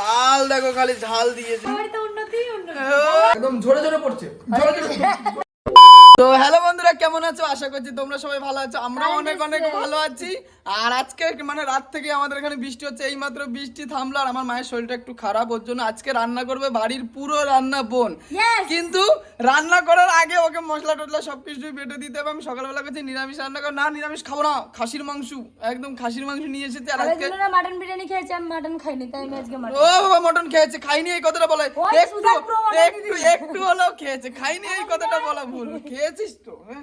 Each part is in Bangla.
লাল দেখো খালি ঝাল দিয়েছে। একদম ঝরে ঝরে ঝরে পড়ছে। তো হ্যালো বন্ধুরা কেমন আছো? আশা করছি তোমরা সবাই ভালো আছো। আমরা অনেক অনেক ভালো আছি। আর আজকে মানে রাত থেকে আমাদের এখানে বৃষ্টি হচ্ছে এই মাত্র বৃষ্টি থামলো আর আমার মায়ের শরীরটা একটু খারাপ ওর জন্য আজকে রান্না করবে বাড়ির পুরো রান্না বোন। কিন্তু রান্না করার আগে ওকে মশলা টসলা সবকিছু বেটে দিতে হবে। আমি সকালবেলা কাছে নিরামিষ রান্না করো। না নিরামিষ খাব না খাসির মাংস। একদম খাসির মাংস নিয়ে এসেছে আর আজকে মাটন বিরিয়ানি খেয়েছি আমি মাটন খাইনি তাই আমি আজকে মাটন ও বাবা মটন খেয়েছে। খাইনি এই কথাটা বলে। একটু একটু একটু হলেও খেয়েছে। খাইনি এই কথাটা বলা ভুল। খেয়েছিস তো হ্যাঁ?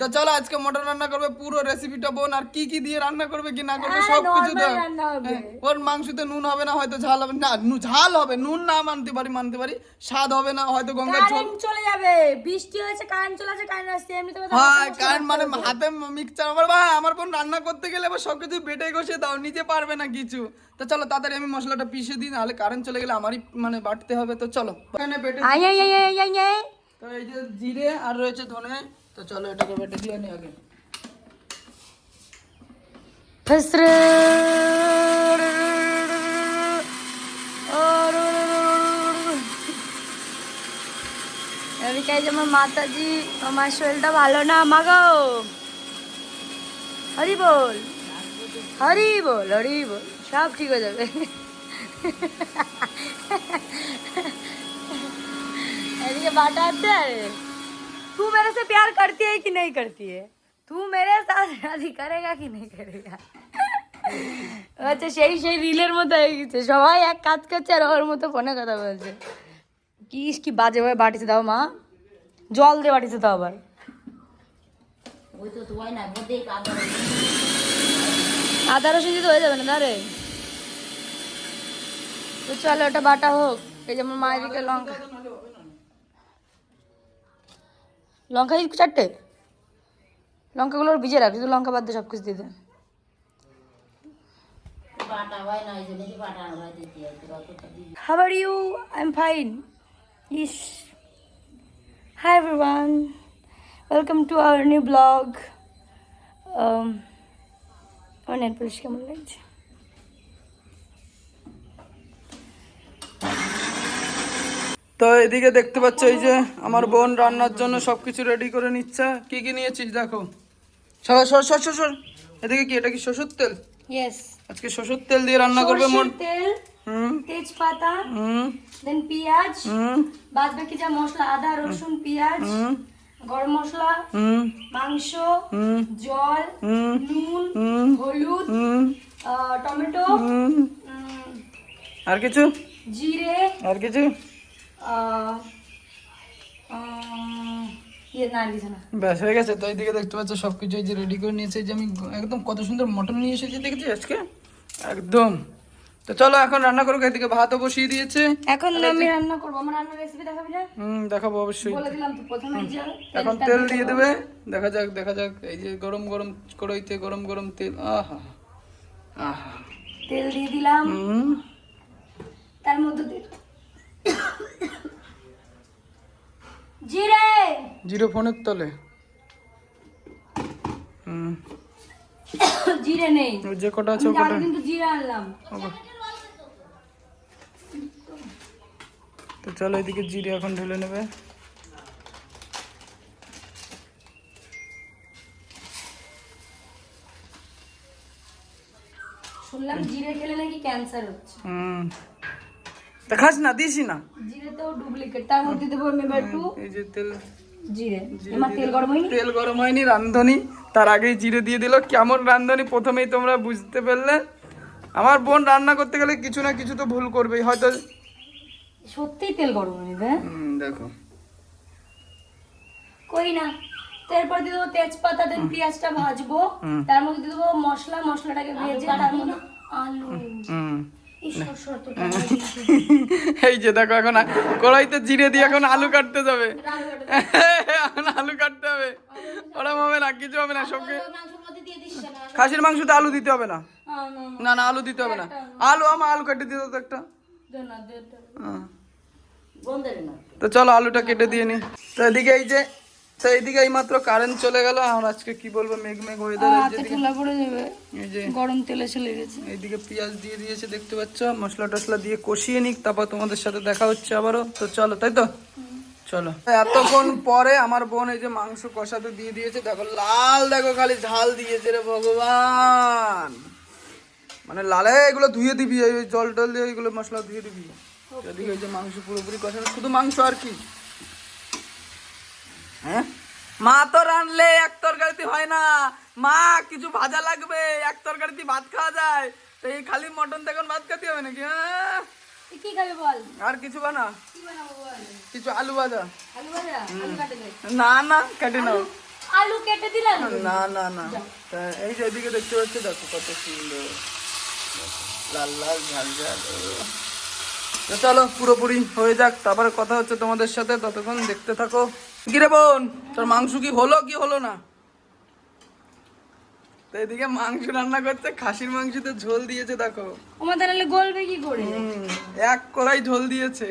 তো চলো আজকে মটন রান্না করবে পুরো রেসিপিটা বোন আর কি কি দিয়ে রান্না করবে কি না করবে সব কিছু। হ্যাঁ, ওর মাংসতে নুন হবে না হয়তো ঝাল হবে। না ঝাল হবে নুন না মানতে পারি মানতে পারি। স্বাদ হবে না হয়তো গঙ্গার কারেন্ট চলে যাবে বৃষ্টি হয়েছে কারেন্ট চলে যাচ্ছে কারেন্ট আসছে এমনিতে কথা হ্যাঁ কারণ মানে হাতে মিক্সচার আমার ভাই আমার বোন রান্না করতে গেলে এবার সবকিছু বেটে ঘষে দাও নিতে পারবে না কিছু। তো চলো তাড়াতাড়ি আমি মশলাটা পিষে দিই নাহলে কারেন্ট চলে গেলে আমারই মানে বাটতে হবে। তো চলো এখানে বেটে আই আই আই আই আই তো এই যে জিরে আর রয়েছে ধনে। তো চলো এটাকে বেটে দিয়ে নি আগে। ফসরে। মাতাজি, আমার শরীরটা ভালো না, মাগো। হরি বল। হরি বল হরি বল। সব ঠিক হয়ে যাবে। এদিকে बाटा আছে तू मेरे से प्यार करती है कि नहीं करती है तू मेरे साथ शादी करेगा कि नहीं करेगा আচ্ছা সেই সেই রিলের মতো হয়ে গেছে সবাই এক কাজ করছে আর ওর মতো ফোনে কথা বলছে কি কি বাজে ভাবে বাটিতে দাও মা জল দিয়ে বাটিতে দাও আবার আদা রসুন দিতে হয়ে যাবে না দাঁড়ে তো চলো ওটা বাটা হোক এই যেমন মায়ের দিকে লঙ্কা লঙ্কা দিই চারটে লঙ্কাগুলো ভিজে রাখ শুধু লঙ্কা বাদ দিয়ে সব কিছু দিয়ে দেন How are you? I'm fine. Yes. Hi everyone. Welcome to our new blog. Um, আমার নেল পলিশ কেমন লাগছে তো এদিকে দেখতে পাচ্ছ এই যে আমার বোন রান্নার জন্য সবকিছু রেডি করে নিচ্ছে। কি কি নিয়েছিস দেখো? সর সর সর সর, সর। এদিকে কি? এটা কি শ্বশুর তেল? ইয়েস আজকে শ্বশুর তেল দিয়ে রান্না করবে মোট তেল হুম। তেজপাতা হুম। দেন পেঁয়াজ হুম। বাদ বাকি যা মশলা আদা রসুন পেঁয়াজ হুম। গরম মশলা হুম। মাংস হুম। জল হুম। নুন হুম। হলুদ হুম। টমেটো হুম। আর কিছু? জিরে আর কিছু? ব্যাস হয়ে গেছে। তো এইদিকে দেখতে পাচ্ছ সবকিছু এই যে রেডি করে নিয়েছে যে আমি একদম কত সুন্দর মটন নিয়ে এসেছি দেখেছি আজকে? একদম। তো চলো এখন রান্না করব এদিকে ভাতও বসিয়ে দিয়েছে। এখন আমি রান্না করব। আমার রান্নার রেসিপি দেখাবি না? হুম দেখাবো অবশ্যই। বলে দিলাম তো প্রথমে যে এখন তেল দিয়ে দেবে। দেখা যাক দেখা যাক। এই যে গরম গরম কড়াইতে গরম গরম তেল। আহা। আহা। তেল দিয়ে দিলাম। তার মধ্যে দিয়ে জিরে। জিরো ফোনের তলে। হুম। জিরে নেই। যে কটা আছে কটা? কিন্তু জিরে আনলাম। তো চলো এদিকে জিরে এখন ঢেলে নেবে। শুনলাম জিরে খেলে নাকি ক্যান্সার হচ্ছে। হুম। তা খাস না দিসি না জিরে তো ডুপ্লিকেট তার মধ্যে দেবো আমি এবার একটু এই যে তেল। জিরে। এবার তেল গরম হয়নি? তেল গরম হয়নি রান্ধনি। তার আগেই জিরে দিয়ে দিল। কেমন রান্ধনি প্রথমেই তোমরা বুঝতে পারলে। আমার বোন রান্না করতে গেলে কিছু না কিছু তো ভুল করবেই হয়তো সত্যিই তেল গরম হয়নি হ্যাঁ? দেখো। কই না। তারপর দিয়ে দেবো তেজপাতা দেন পেঁয়াজটা ভাজবো। তার মধ্যে দিয়ে দেবো মশলা মশলাটাকে ভেজে তার মধ্যে আলু। এই যে দেখো এখন কড়াইতে জিরে দিয়ে এখন আলু কাটতে যাবে। এখন আলু কাটতে হবে। ওরম হবে না কিছু হবে না সবকে খাসির মাংসতে আলু দিতে হবে না। না না আলু দিতে হবে না। আলু। আমার আলু কেটে দিতে তো একটা। হ্যাঁ। তো চলো আলুটা কেটে দিয়ে নি। তো এদিকে এই যে এইদিকে এইমাত্র কারেন্ট চলে গেল আর আজকে কি বলব মেঘ মেঘ ওয়েদার হাতে ঠোলা পড়ে যাবে। এই যে গরম তেল এইদিকে পেঁয়াজ দিয়ে দিয়েছে দেখতে পাচ্ছ মশলা টসলা দিয়ে কষিয়ে নিক তারপর তোমাদের সাথে দেখা হচ্ছে আবারও। তো চলো তাই তো? চলো। এতক্ষণ পরে আমার বোন এই যে মাংস কষাতে দিয়ে দিয়েছে দেখো লাল দেখো খালি ঝাল দিয়েছে রে ভগবান। মানে লালে এগুলো ধুয়ে দিবি এই জল টল দিয়ে এগুলো মশলা ধুয়ে দিবি। এদিকে এই যে মাংস পুরোপুরি কষানো শুধু মাংস আর কি? হ্যাঁ? মা তো রানলে এক তরকারিতে হয় না। মা কিছু ভাজা লাগবে এক তরকারিতে ভাত খাওয়া যায়। তো এই খালি মটন দেখুন ভাত খেতে হবে নাকি হ্যাঁ? কি খাবে বল? আর কিছু বানা? কি বানাবো বল? কিছু আলু ভাজা। আলু ভাজা? আলু কাটে না না কেটে নাও আলু কেটে দিলাম। না না না। এই যে এদিকে দেখতে পাচ্ছ দেখো কত সুন্দর। লাল লাল ঝাল ঝাল তো চলো পুরোপুরি হয়ে যাক। তারপরে কথা হচ্ছে তোমাদের সাথে। ততক্ষণ দেখতে থাকো। কি রে বোন তোর মাংস কি হলো কি হলো না? তো এদিকে মাংস রান্না করতে খাসির মাংসতে ঝোল দিয়েছে দেখো। ওমা তাহলে গলবে কি করে? এক কড়াই ঝোল দিয়েছে।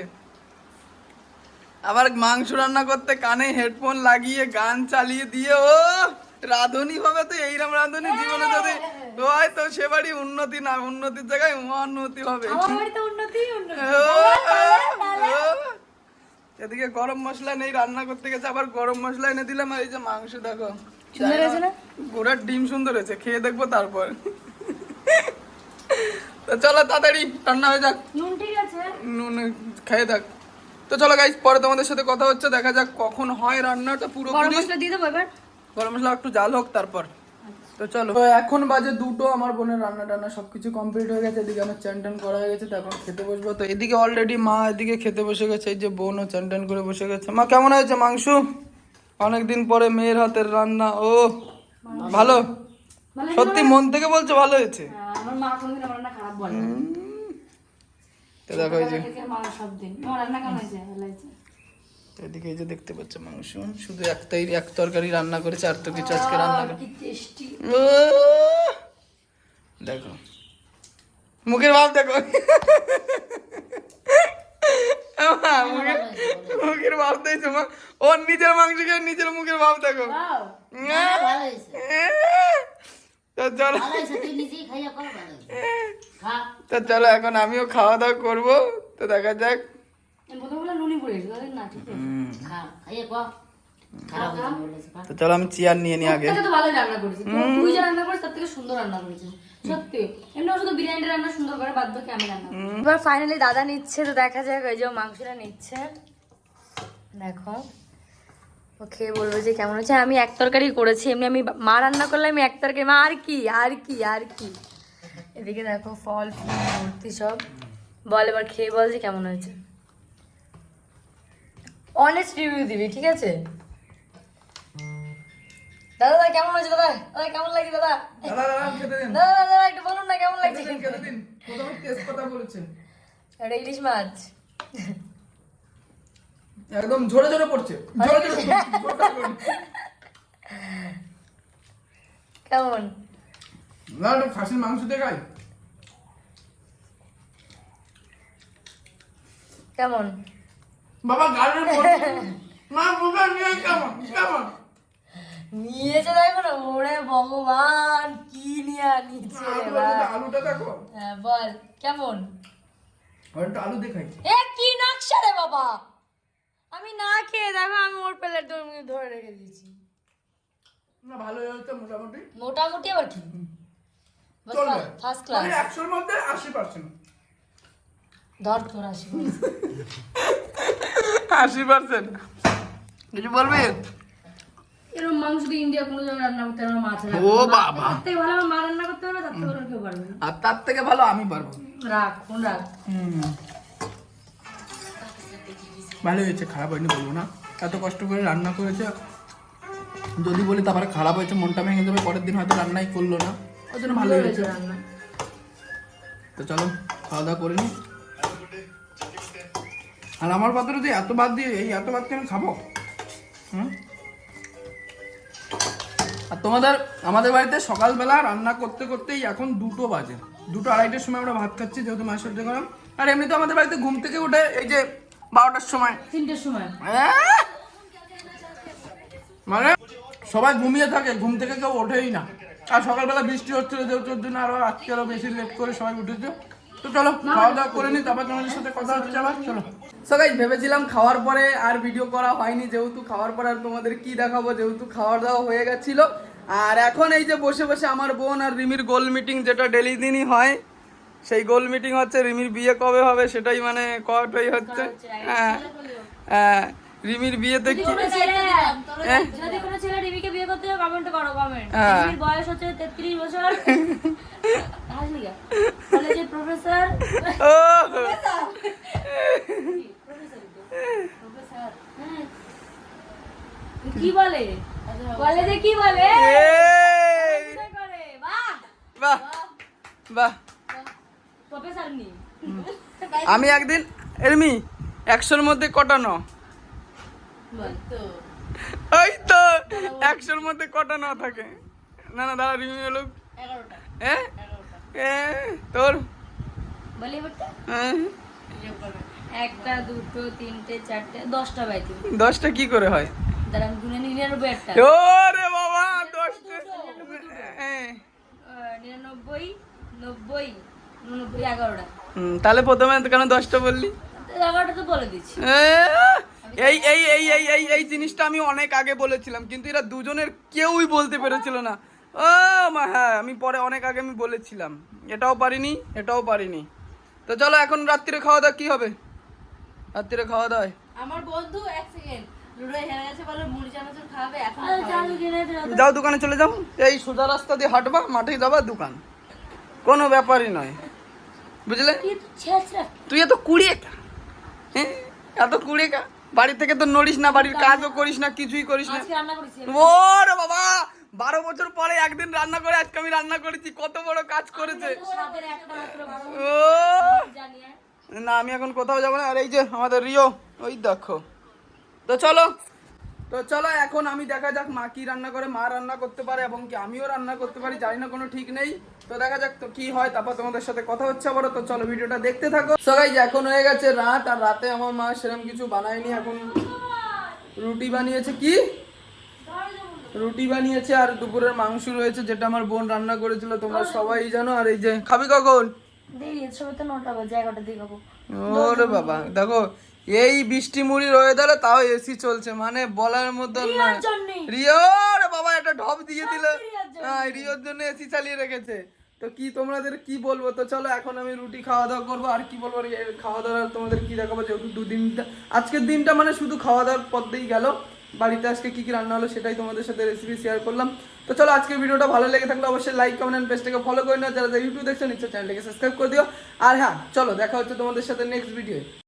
আবার মাংস রান্না করতে কানে হেডফোন লাগিয়ে গান চালিয়ে দিয়ে ও রাঁধুনি হবে তো এইরকম রাঁধুনি জীবনে যদি হয় তো সে বাড়ি উন্নতি না উন্নতির জায়গায় উন্নতি হবে। উন্নতি উন্নতি। এদিকে গরম মশলা নেই রান্না করতে গেছে আবার গরম মশলা এনে দিলাম আর এই যে মাংস দেখো। সুন্দর হয়েছে না? গোড়ার ডিম সুন্দর হয়েছে খেয়ে দেখব তারপর। তো চলো তাড়াতাড়ি রান্না হয়ে যাক। নুন ঠিক আছে। নুন খেয়ে থাক তো চলো গাইস পরে তোমাদের সাথে কথা হচ্ছে দেখা যাক কখন হয় রান্নাটা পুরো গরম মশলা দিয়ে দেবো এবার? গরম মশলা একটু জাল হোক তারপর। তো চলো। এখন বাজে দুটো আমার বোনের রান্না টান্না সবকিছু কমপ্লিট হয়ে গেছে এদিকে আমার চান টান করা হয়ে গেছে তো এখন খেতে বসবো। তো এদিকে অলরেডি মা এদিকে খেতে বসে গেছে এই যে বোনও চান টান করে বসে গেছে। মা কেমন হয়েছে মাংস? অনেকদিন পরে মেয়ের হাতের রান্না ও ভালো? সত্যি মন থেকে বলছো ভালো হয়েছে? হ্যাঁ, আমার মা কোনদিন আমার রান্না খারাপ বলে তো দেখো এই যে। মা সব দিন। রান্না কেমন হয়েছে? ভালো হয়েছে? এদিকে এই যে দেখতে পাচ্ছ মাংস শুধু একটাই এক তরকারি রান্না করেছে আর তো কিছু আজকে রান্না করে। কি দেখো। মুখের ভাব দেখো। মুখের মুখের ভাব দেখছ মা? ওর নিজের মাংস খেয়ে নিজের মুখের ভাব দেখো। তো চলো। তো চলো এখন আমিও খাওয়া দাওয়া করব। তো দেখা যাক। তো চলো আমি চেয়ার নিয়ে নিই আগে। তো ভালোই রান্না করেছি। তুই যা রান্না করিস তার থেকে সুন্দর রান্না করেছিস সত্যি। এমনি শুধু বিরিয়ানি রান্না সুন্দর করে বাদ বাকি আমি রান্না এবার ফাইনালি দাদা নিচ্ছে তো দেখা যাক ওই যে ও মাংসটা নিচ্ছে। দেখো। ও খেয়ে বলবে যে কেমন হচ্ছে। আমি এক তরকারি করেছি এমনি আমি মা রান্না করলে আমি এক তরকারি মা আর কি আর কি আর কি। এদিকে দেখো ফল ফুল মূর্তি সব। বল এবার খেয়ে বল যে কেমন হয়েছে। অনেস্ট রিভিউ দিবি ঠিক আছে? দাদা দাদা কেমন হয়েছে দাদা? দাদা কেমন লাগছে দাদা? দাদা দাদা খেতে দিন। দাদা দাদা একটু বলুন না কেমন লাগছে? খেতে দিন প্রথমে টেস্ট কথা বলেছে এটা ইলিশ মাছ। একদম ঝরে ঝরে পড়ছে। ঝরে ঝরে। কেমন? না একটু খাসির মাংস দিয়ে খাই। কেমন? বাবা গালের মা বুকা নিয়ে কেমন কেমন নিয়েছে দেখো না ওরে ভগবান কি নিয়ে। আলুটা দেখো। হ্যাঁ বল কেমন? একটু আলু দেখাই। এ কি নকশা রে বাবা? আমি না খেয়ে দেখো আমি ওর প্লেট ধরে রেখে দিয়েছি। না ভালো হয়েছে মোটামুটি। মোটামুটি আবার কি? First class. মানে একশোর মধ্যে আশি পার্সেন্ট ধর তোর আসি আশি পার্সেন্ট কিছু বলবি? এরকম মাংস দিয়ে ইন্ডিয়া কোনো জায়গায় রান্না করতে পারবে মাছ ও বাবা। তার থেকে ভালো আমার মা রান্না করতে পারবে তার থেকে কেউ পারবে আর তার থেকে ভালো আমি পারব। রাখ ফোন রাখ ভালো হয়েছে খারাপ হয়নি বলব না। এত কষ্ট করে রান্না করেছে। যদি বলি তারপরে খারাপ হয়েছে মনটা ভেঙে যাবে পরের দিন হয়তো রান্নাই করল না। ওই জন্য ভালো হয়েছে রান্না। তো চলো খাওয়া দাওয়া করে নি। আর আমার পাত্রে যে এত ভাত দিয়ে এই এত ভাতকে আমি খাব? হুম? আর তোমাদের আমাদের বাড়িতে সকালবেলা রান্না করতে করতেই এখন দুটো বাজে। দুটো আড়াইটার সময় আমরা ভাত খাচ্ছি যেহেতু মাছ সহ্য করলাম আর এমনি তো আমাদের বাড়িতে ঘুম থেকে উঠে এই যে বারোটার সময়। তিনটের সময়। মানে সবাই ঘুমিয়ে থাকে ঘুম থেকে কেউ ওঠেই না। আর সকালবেলা বৃষ্টি হচ্ছিল যেহেতু জন্য আরও আজকে আরও বেশি লেট করে সবাই উঠেছে। তো চলো খাওয়া দাওয়া করে নি তারপর তোমাদের সাথে কথা হচ্ছে আবার। চলো। সবাই ভেবেছিলাম খাওয়ার পরে আর ভিডিও করা হয়নি যেহেতু খাওয়ার পরে আর তোমাদের কি দেখাবো যেহেতু খাওয়ার দাওয়া হয়ে গেছিল। আর এখন এই যে বসে বসে আমার বোন আর রিমির গোল মিটিং যেটা ডেলি দিনই হয় সেই গোল মিটিং হচ্ছে রিমির বিয়ে কবে হবে সেটাই মানে কটাই হচ্ছে। হ্যাঁ হ্যাঁ রিমির বিয়েতে কি করতে কমেন্ট করো কমেন্ট হ্যাঁ। বয়স হচ্ছে 33 বছর। হাসলি কেন? কলেজের প্রফেসর ও! প্রফেসর কি বলে? কলেজে কি বলে? বাহ! বাহ! বাহ! প্রফেসর নি। আমি একদিন এরমি একশোর মধ্যে কটানো? ওই তো! একশোর মধ্যে কটা না থাকে? না না দাদা রিমি হলো হ্যাঁ তোর? হ্যাঁ? একটা দুটো তিনটে চারটে দশটা বাইতে দশটা কি করে হয়? দাঁড়া আমি গুনে নিরানব্বই একটা। ওরে বাবা দশটা। নিরানব্বই নব্বই এগারোটা। তাহলে প্রথমে কেন দশটা বললি? এগারোটা তো বলে দিচ্ছি। এই এই এই এই এই এই জিনিসটা আমি অনেক আগে বলেছিলাম কিন্তু এরা দুজনের কেউই বলতে পেরেছিল না। ও মা হ্যাঁ আমি পরে অনেক আগে আমি বলেছিলাম। এটাও পারিনি এটাও পারিনি। তো চলো এখন রাত্রিরে খাওয়া দাওয়া কি হবে? রাত্রিরে খাওয়া দাওয়া। আমার বন্ধু এক সেকেন্ড। যাও দোকানে চলে যাও। এই সোজা রাস্তা দিয়ে হাঁটবা মাঠে যাবা দোকান। কোনো ব্যাপারই নয়। বুঝলে। তুই এত কুড়িয়ে কা হ্যাঁ এত কুড়িয়ে কা বাড়ি থেকে তো নড়িস না বাড়ির কাজও করিস না কিছুই করিস না। রান্না বাবা বারো বছর পরে একদিন রান্না করে আজকে আমি রান্না করেছি কত বড় কাজ করেছে। না আমি এখন কোথাও যাব না। আর এই যে আমাদের রিও ওই দেখো। তো চলো তো চলো এখন আমি দেখা যাক মা কি রান্না করে মা রান্না করতে পারে এবং কি আমিও রান্না করতে পারি জানি না কোনো ঠিক নেই। তো দেখা যাক তো কি হয় তারপর তোমাদের সাথে কথা হচ্ছে আবারও। তো চলো ভিডিওটা দেখতে থাকো। সবাই এখন হয়ে গেছে রাত আর রাতে আমার মা সেরকম কিছু বানায়নি এখন রুটি বানিয়েছে কি? রুটি বানিয়েছে আর দুপুরের মাংস রয়েছে যেটা আমার বোন রান্না করেছিল তোমরা সবাই জানো। আর এই যে খাবি কখন? ওরে বাবা দেখো এই বৃষ্টি মুড়ির ওয়েদারে তাও এসি চলছে মানে বলার মতো না। জন্যে। রিও রে বাবা একটা ঢপ দিয়ে দিল। রিওর জন্য। এসি চালিয়ে রেখেছে। তো কি তোমাদের কি বলব? তো চলো এখন আমি রুটি খাওয়া দাওয়া করব। আর কি বলব খাওয়া দাওয়া তোমাদের কি দেখাবো? যেহেতু দুদিনটা আজকের দিনটা মানে শুধু খাওয়া দাওয়ার পর দিয়েই গেল। বাড়িতে আজকে কি কি রান্না হলো সেটাই তোমাদের সাথে রেসিপি শেয়ার করলাম। তো চলো আজকের ভিডিওটা ভালো লেগে থাকলে অবশ্যই লাইক কমেন্ট এন্ড পেজটাকে ফলো করে নাও। যারা ইউটিউব দেখছ নিশ্চয় চ্যানেলটাকে সাবস্ক্রাইব করে দিও। আর হ্যাঁ চলো দেখা হচ্ছে তোমাদের সাথে নেক্সট ভিডিও